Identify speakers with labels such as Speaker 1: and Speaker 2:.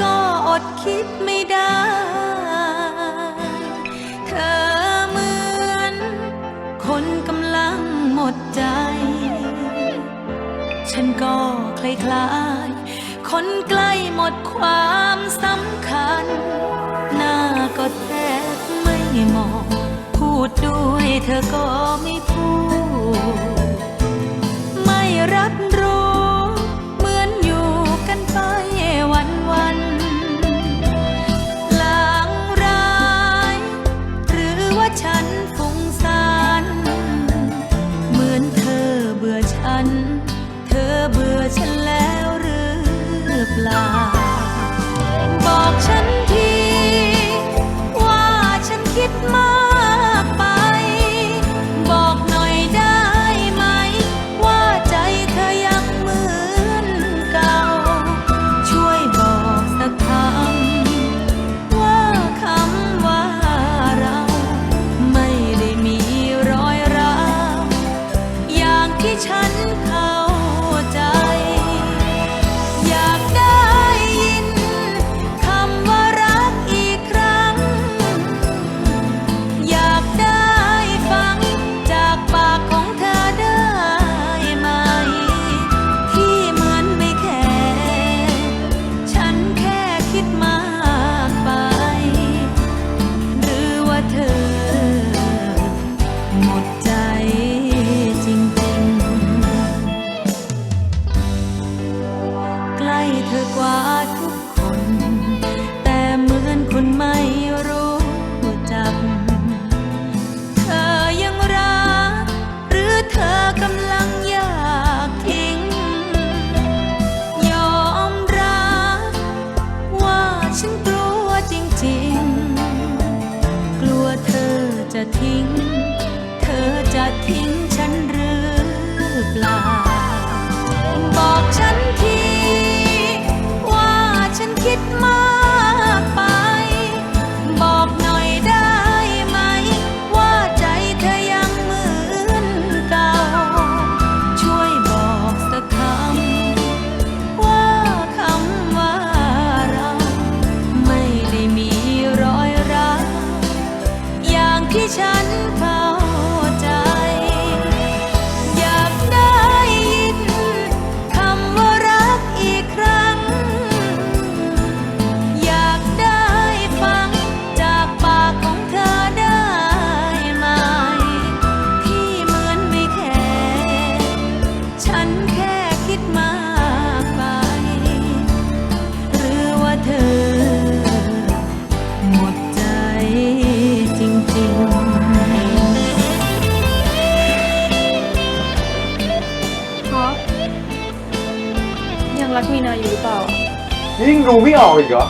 Speaker 1: ก็อดคิดไม่ได้ เธอเหมือน คนกำลังหมดใจ ฉันก็คล้ายๆ คนใกล้หมดความสำคัญ หน้าก็แทบไม่มอง พูดด้วยเธอก็ไม่พูด Love. ักมีนาอยู่หรือเปล่า
Speaker 2: ยิ่งดูไม่ออกอีกเหรอ